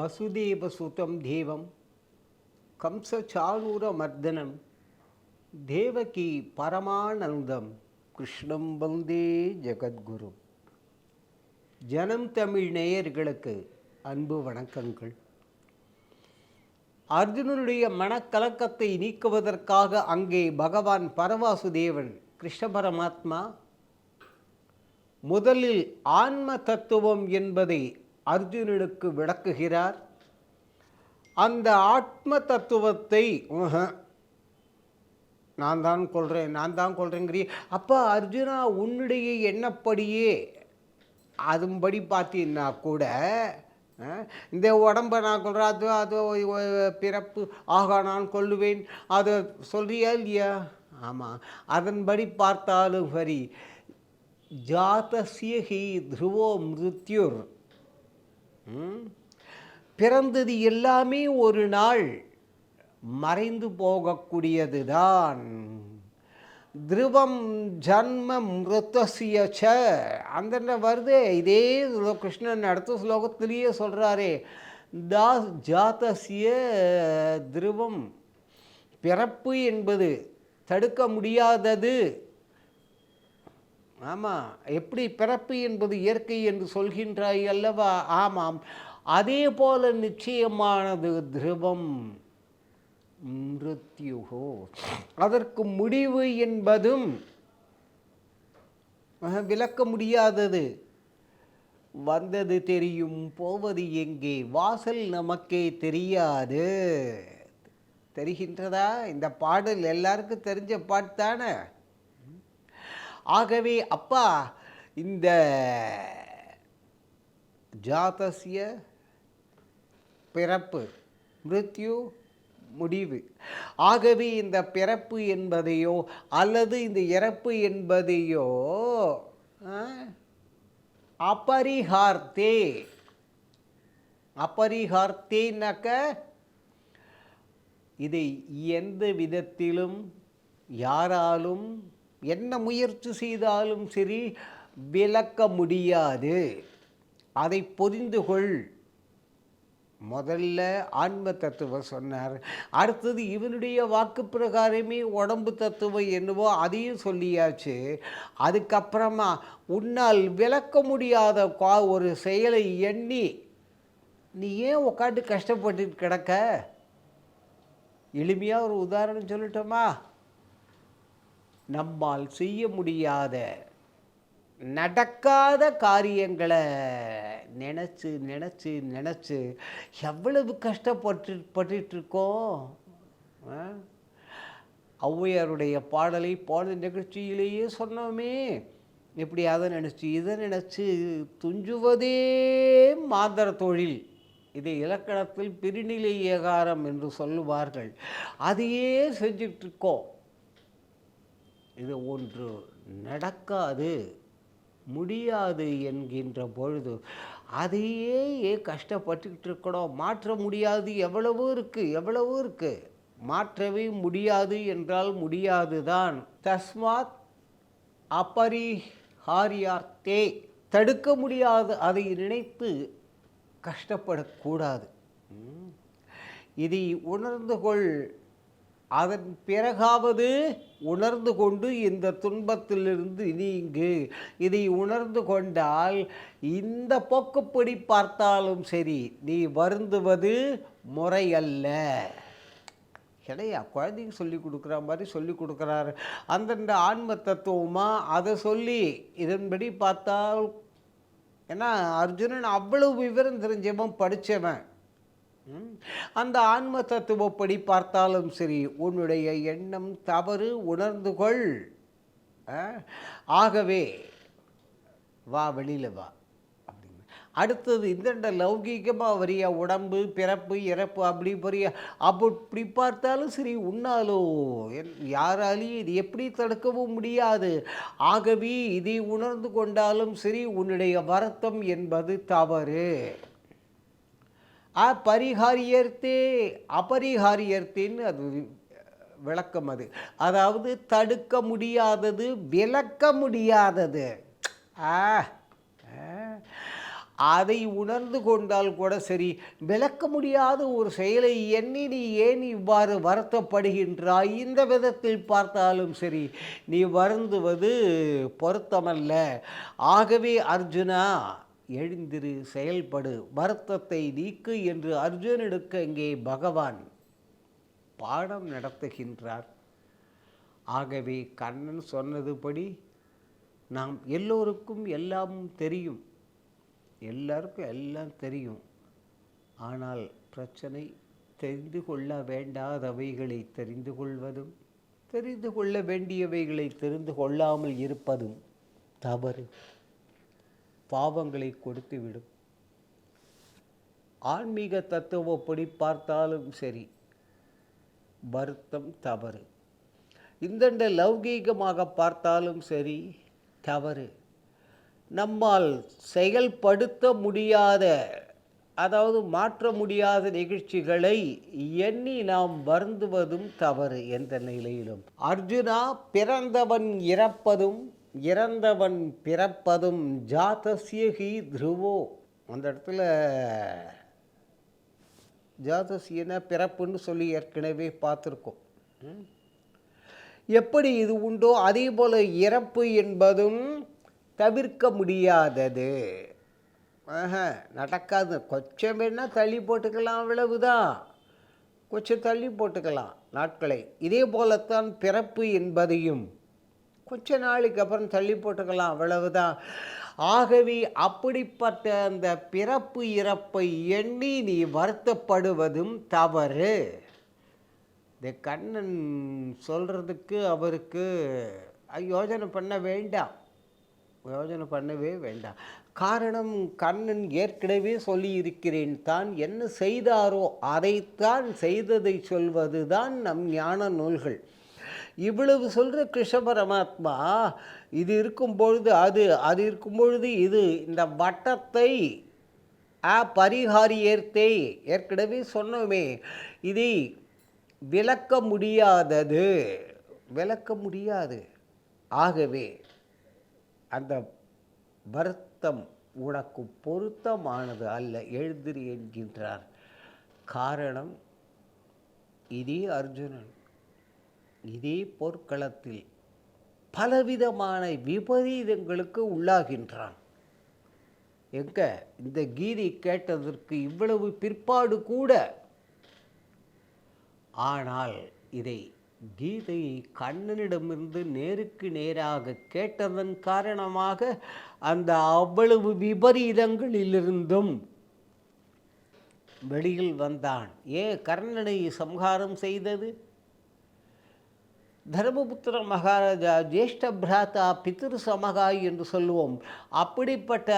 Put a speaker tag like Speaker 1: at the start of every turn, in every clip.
Speaker 1: வசுதேவசுதம் தேவம். கம்சச்சாணூரமர்தனம் தேவகி பரமானந்தம். கிருஷ்ணம் வந்தே ஜெகத்குரு. ஜனம் தமிழ் நேயர்களுக்கு அன்பு வணக்கங்கள். அர்ஜுனனுடைய மனக்கலக்கத்தை நீக்குவதற்காக அங்கே பகவான் பரவாசுதேவன் கிருஷ்ண பரமாத்மா முதலில் ஆன்ம தத்துவம் என்பதை அர்ஜுனனுக்கு விளக்குகிறார். அந்த ஆத்ம தத்துவத்தை உஹ, நான் தான் கொள்கிறேன் நான் தான் கொள்கிறேங்கிறீ அப்போ அர்ஜுனா உன்னுடைய எண்ணப்படியே அதும்படி பார்த்தீங்கன்னா கூட இந்த உடம்பை நான் கொள்கிறேன் அது அது பிறப்பு ஆக நான் கொள்ளுவேன் அதை சொல்றியா இல்லையா? ஆமாம் அதன்படி பார்த்தாலும் சரி ஜாதசிய ஹி த்ருவோ மிருத்யுர். பிறந்தது எல்லாமே ஒரு நாள் மறைந்து போகக்கூடியது தான் திருவம் ஜன்ம மிருத்தசிய ச. அந்த வருதே இதே கிருஷ்ணன் அடுத்த ஸ்லோகத்திலேயே சொல்கிறாரே தா ஜாதசிய திருவம். பிறப்பு என்பது தடுக்க முடியாதது. ஆமாம் எப்படி பிறப்பு என்பது இயற்கை என்று சொல்கின்றாய் அல்லவா? ஆமாம். அதே போல நிச்சயமானது திருவம் மிருத்யுகோ. அதற்கு முடிவு என்பதும் விளக்க முடியாதது. வந்தது தெரியும் போவது எங்கே? வாசல் நமக்கே தெரியாது. தெரிகின்றதா? இந்த பாடல் எல்லாருக்கும் தெரிஞ்ச பாட்டு தானே? ஆகவே அப்பா இந்த ஜாதசிய பிறப்பு மிருத்யு முடிவு. ஆகவே இந்த பிறப்பு என்பதையோ அல்லது இந்த இறப்பு என்பதையோ அபரிஹார்த்தே. அபரிஹார்த்தேனாக்க இதை எந்த விதத்திலும் யாராலும் என்ன முயற்சி செய்தாலும் சரி விளக்க முடியாது. அதை புரிந்து கொள். முதல்ல ஆன்ம தத்துவம் சொன்னார். அடுத்தது இவனுடைய வாக்கு பிரகாரமே உடம்பு தத்துவம் என்னவோ அதையும் சொல்லியாச்சு. அதுக்கப்புறமா உன்னால் விளக்க முடியாத கா- ஒரு செயலை எண்ணி நீ ஏன் உட்காந்து கஷ்டப்பட்டு கிடக்க? எளிமையாக ஒரு உதாரணம் சொல்லட்டுமா? நம்மால் செய்ய முடியாத நடக்காத காரியங்களை நினச்சி நினச்சி நினச்சி எவ்வளவு கஷ்டப்பட்டு பட்டுட்டு ஆ? ஔவையாருடைய பாடலை பாடல் நிகழ்ச்சியிலேயே சொன்னோமே. இப்படி அதை நினச்சி இதை நினச்சி துஞ்சுவதே மாந்தர தொழில். இதை இலக்கணத்தில் பிரிநிலை ஏகாரம் என்று சொல்லுவார்கள். அதையே செஞ்சிட்ருக்கோம் இது ஒன்று நடக்காது முடியாது என்கின்ற பொழுது அதையே ஏன் கஷ்டப்பட்டுக்கிட்டு இருக்கணும் மாற்ற முடியாது. எவ்வளவோ இருக்குது எவ்வளவோ இருக்குது மாற்றவே முடியாது என்றால் முடியாது தான். தஸ்மாத் அபரிஹாரியார்த்தே தடுக்க முடியாது. அதை நினைத்து கஷ்டப்படக்கூடாது. இதை உணர்ந்து கொள். அதன் பிறகாவது உணர்ந்து கொண்டு இந்த துன்பத்திலிருந்து நீங்கு. இதை உணர்ந்து கொண்டால் இந்த போக்குப்படி பார்த்தாலும் சரி நீ வருந்துவது முறையல்ல. கிடையா குழந்தைங்க சொல்லி கொடுக்குற மாதிரி சொல்லி கொடுக்குறாரு. அந்தந்த ஆன்ம தத்துவமாக அதை சொல்லி இதன்படி பார்த்தால் ஏன்னா அர்ஜுனன் அவ்வளவு விவரம் தெரிஞ்சவன் படித்தவன் அந்த ஆன்ம தத்துவப்படி பார்த்தாலும் சரி உன்னுடைய எண்ணம் தவறு உணர்ந்து கொள். ஆ? ஆகவே வா வெளியில் வா. அடுத்தது இந்த லௌகீகமாக வரிய? உடம்பு பிறப்பு இறப்பு அப்படி பெரிய அப்படி பார்த்தாலும் சரி உன்னாலோ என்- யாராலையும் இது எப்படி தடுக்கவும் முடியாது. ஆகவே இதை உணர்ந்து கொண்டாலும் சரி உன்னுடைய வருத்தம் என்பது தவறு. அபரிகாரியர்த்தே அபரிகாரியர்த்தேன்னு அது விளக்கம் அது. அதாவது தடுக்க முடியாதது விளக்க முடியாதது. ஆ ஆ. அதை உணர்ந்து கொண்டால் கூட சரி விளக்க முடியாத ஒரு செயலை எண்ணி நீ ஏன் இவ்வாறு வருத்தப்படுகின்றாய்? இந்த விதத்தில் பார்த்தாலும் சரி நீ வருந்துவது பொருத்தமல்ல. ஆகவே அர்ஜுனா எழுந்திரு செயல்படு வருத்தத்தை நீக்கு என்று அர்ஜுனனுக்கு இங்கே பகவான் பாடம் நடத்துகின்றார். ஆகவே கண்ணன் சொன்னதுபடி நாம் எல்லோருக்கும் எல்லாம் தெரியும். எல்லாருக்கும் எல்லாம் தெரியும். ஆனால் பிரச்சனை தெரிந்து கொள்ள வேண்டாதவைகளை தெரிந்து கொள்வதும் தெரிந்து கொள்ள வேண்டியவைகளை தெரிந்து கொள்ளாமல் இருப்பதும் தவறு. பாவங்களை கொடுத்துவிடும் ஆன்மீக தத்துவப்படி பார்த்தாலும் சரி வருத்தம் தவறு. இந்தண்ட லௌகீகமாக பார்த்தாலும் சரி தவறு. நம்மால் செயல்படுத்த முடியாத அதாவது மாற்ற முடியாத நிகழ்ச்சிகளை எண்ணி நாம் வருந்துவதும் தவறு எந்த நிலையிலும். அர்ஜுனா பிறந்தவன் இறப்பதும் இறந்தவன் பிறப்பதும் ஜாதசியகி த்ருவோ. அந்த இடத்துல ஜாதசியன பிறப்புன்னு சொல்லி ஏற்கனவே பார்த்துருக்கோம். எப்படி இது உண்டோ அதே போல் இறப்பு என்பதும் தவிர்க்க முடியாதது. ஆஹா நடக்காது. கொஞ்சம் வேணா தள்ளி போட்டுக்கலாம் அவ்வளவுதான். கொஞ்சம் தள்ளி போட்டுக்கலாம் நாட்களை. இதே போலத்தான் பிறப்பு என்பதையும் கொஞ்ச நாளைக்கு அப்புறம் தள்ளி போட்டுக்கலாம் அவ்வளவுதான். ஆகவே அப்படிப்பட்ட அந்த பிறப்பு இறப்பை எண்ணி நீ வருத்தப்படுவதும் தவறு. இந்த கண்ணன் சொல்கிறதுக்கு அவருக்கு யோஜனை யோசனை பண்ண வேண்டாம். யோஜனை பண்ணவே வேண்டாம். காரணம் கண்ணன் ஏற்கனவே சொல்லியிருக்கிறேன் தான் என்ன செய்தாரோ அதைத்தான் செய்ததை சொல்வது தான் நம் ஞான நூல்கள். இவ்வளவு சொல்கிற கிருஷ்ண பரமாத்மா இது இருக்கும் பொழுது அது அது இருக்கும் பொழுது இது இந்த வட்டத்தை ஆ பரிகாரியர்த்தே ஏற்கனவே சொன்னோமே இதை விளக்க முடியாதது விளக்க முடியாது. ஆகவே அந்த வருத்தம் உனக்கு பொருத்தமானது அல்ல எழுதிரி என்கின்றார். காரணம் இதே அர்ஜுனன். இதே போர்க்களத்தில் பலவிதமான விபரீதங்களுக்கு உள்ளாகின்றான். எங்க? இந்த கீதை கேட்டதற்கு இவ்வளவு பிற்பாடு கூட. ஆனால் இதை கீதையை கண்ணனிடமிருந்து நேருக்கு நேராக கேட்டதன் காரணமாக அந்த அவ்வளவு விபரீதங்களிலிருந்தும் வெளியில் வந்தான். ஏன் கர்ணனை சம்ஹாரம் செய்தது? தர்மபுத்திர மகாராஜா ஜேஷ்ட பிராதா பித்திரு சமகாய் என்று சொல்லுவோம். அப்படிப்பட்ட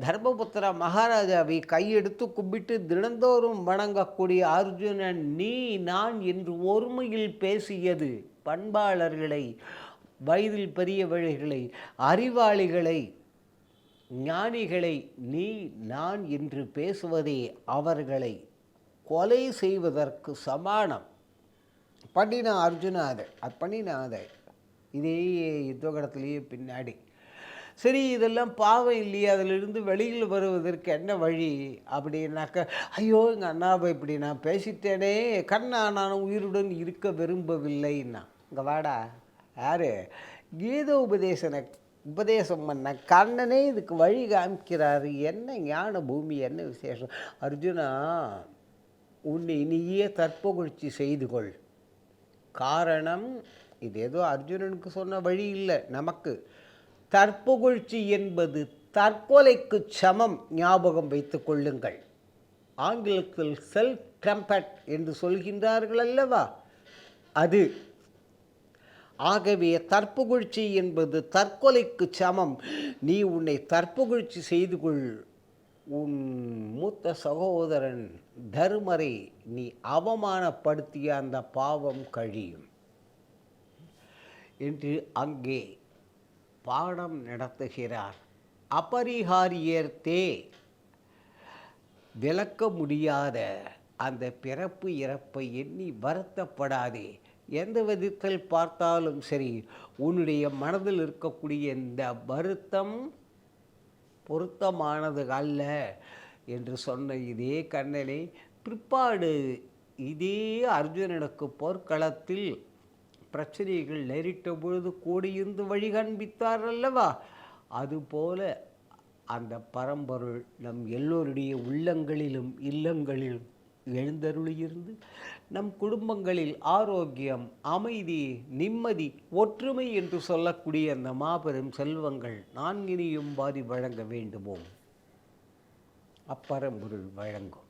Speaker 1: தர்மபுத்திர மகாராஜாவை கையெடுத்து கும்பிட்டு தினந்தோறும் வணங்கக்கூடிய அர்ஜுனன் நீ நான் என்று ஒருமையில் பேசியது பண்பாளர்களை வயதில் பெரியவர்களை அறிவாளிகளை ஞானிகளை நீ நான் என்று பேசுவதே அவர்களை கொலை செய்வதற்கு சமானம். பண்ணினா அர்ஜுனா அது அது பண்ணினா அதை. இதே யுத்தகடத்துலேயே பின்னாடி. சரி இதெல்லாம் பாவம் இல்லையே அதிலிருந்து வெளியில் வருவதற்கு என்ன வழி? அப்படின்னாக்க ஐயோ எங்கள் அண்ணாவை இப்படி நான் பேசிட்டேனே கண்ணா நான் உயிருடன் இருக்க விரும்பவில்லைன்னா. இங்கே வாடா யார்? கீத உபதேசன உபதேசம் பண்ண கண்ணனே இதுக்கு வழி காமிக்கிறாரு. என்ன ஞான பூமி என்ன விசேஷம்? அர்ஜுனா உன்னை நீயே தற்பகுழ்ச்சி செய்து கொள். காரணம் இது ஏதோ அர்ஜுனனுக்கு சொன்ன வழி இல்லை நமக்கு. தற்புகழ்ச்சி என்பது தற்கொலைக்கு சமம் ஞாபகம் வைத்துக் கொள்ளுங்கள். ஆங்கிலத்தில் செல்ஃப் ட்ரம்பட் என்று சொல்கின்றார்கள் அல்லவா? அது. ஆகவே தற்புகழ்ச்சி என்பது தற்கொலைக்கு சமம். நீ உன்னை தற்புகழ்ச்சி செய்து கொள் உன் மூத்த சகோதரன் தருமரை நீ அவமானப்படுத்திய அந்த பாவம் கழியும். என்று அங்கே பாடம் நடத்துகிறார். அபரிகாரியர்த்தே விளக்க முடியாத அந்த பிறப்பு இறப்பை எண்ணி வருத்தப்படாதே. எந்த விதத்தில் பார்த்தாலும் சரி உன்னுடைய மனதில் இருக்கக்கூடிய இந்த வருத்தம் பொருத்தமானது அல்ல என்று சொன்ன இதே கண்ணனை பிற்பாடு இதே அர்ஜுனனுக்கு போர்க்களத்தில் பிரச்சனைகள் நேரிட்ட பொழுது கூடியிருந்து வழி காண்பித்தார் அல்லவா? அதுபோல அந்த பரம்பொருள் நம் எல்லோருடைய உள்ளங்களிலும் இல்லங்களிலும் எழுந்தருளியிருந்து நம் குடும்பங்களில் ஆரோக்கியம் அமைதி நிம்மதி ஒற்றுமை என்று சொல்லக்கூடிய அந்த மாபெரும் செல்வங்கள் நான்கினியும் பாதி வழங்க வேண்டுமோ? அப்பரம்பொருள் வழங்கும்.